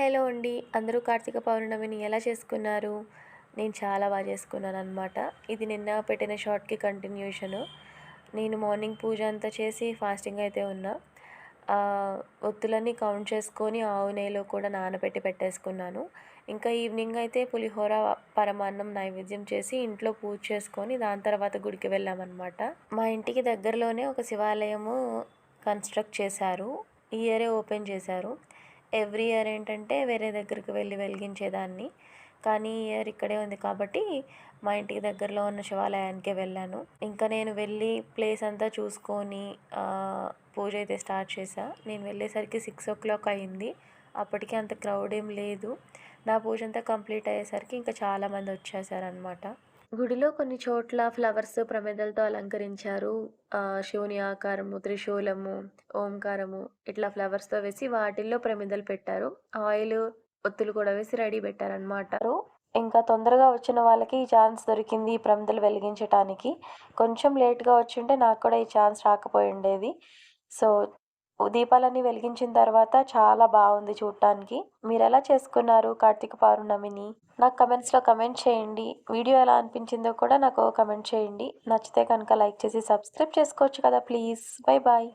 Hello అండి. అందరూ కార్తీక పౌర్ణమిని ఎలా చేసుకున్నారు? నేను చాలా బాగా చేసుకున్నాను అనమాట ఇది నిన్న పెట్టిన షార్ట్కి కంటిన్యూషను. నేను మార్నింగ్ పూజ అంతా చేసి ఫాస్టింగ్ అయితే ఉన్నా. ఒత్తులన్నీ కౌంట్ చేసుకొని ఆవు నెయ్యిలో కూడా నానబెట్టి పెట్టేసుకున్నాను. ఇంకా ఈవినింగ్ అయితే పులిహోర పరమాన్నం నైవేద్యం చేసి ఇంట్లో పూజ చేసుకొని దాని తర్వాత గుడికి వెళ్ళామన్నమాట. మా ఇంటికి దగ్గరలోనే ఒక శివాలయము కన్స్ట్రక్ట్ చేశారు. ఈ ఇయరే ఓపెన్ చేశారు. ఎవ్రీ ఇయర్ ఏంటంటే వేరే దగ్గరికి వెళ్ళి వెలిగించేదాన్ని. కానీ ఈ ఇయర్ ఇక్కడే ఉంది కాబట్టి మా ఇంటికి దగ్గరలో ఉన్న శివాలయానికే వెళ్ళాను. ఇంకా నేను వెళ్ళి ప్లేస్ అంతా చూసుకొని పూజ అయితే స్టార్ట్ చేశాను నేను వెళ్ళేసరికి సిక్స్ ఓ క్లాక్ అయింది. అప్పటికి అంత క్రౌడ్ ఏం లేదు. నా పూజ అంతా కంప్లీట్ అయ్యేసరికి ఇంకా చాలామంది వచ్చేసారనమాట గుడిలో కొన్ని చోట్ల ఫ్లవర్స్ ప్రమిదలతో అలంకరించారు. శివుని ఆకారము త్రిశూలము ఓంకారము ఇట్లా ఫ్లవర్స్తో వేసి వాటిల్లో ప్రమిదలు పెట్టారు. ఆయిల్ ఒత్తులు కూడా వేసి రెడీ పెట్టారనమాట ఇంకా తొందరగా వచ్చిన వాళ్ళకి ఈ ఛాన్స్ దొరికింది ఈ ప్రమిదలు వెలిగించడానికి కొంచెం లేట్గా వచ్చింటే నాకు కూడా ఈ ఛాన్స్ రాకపోయి ఉండేది. సో దీపాలన్నీ వెలిగించిన తర్వాత చాలా బాగుంది చూడటానికి మీరు ఎలా చేసుకున్నారు కార్తీక పౌర్ణమిని? నాకు కమెంట్స్లో కమెంట్ చేయండి. వీడియో ఎలా అనిపించిందో కూడా నాకు కమెంట్ చేయండి. నచ్చితే కనుక లైక్ చేసి సబ్స్క్రైబ్ చేసుకోవచ్చు కదా ప్లీజ్. Bye bye.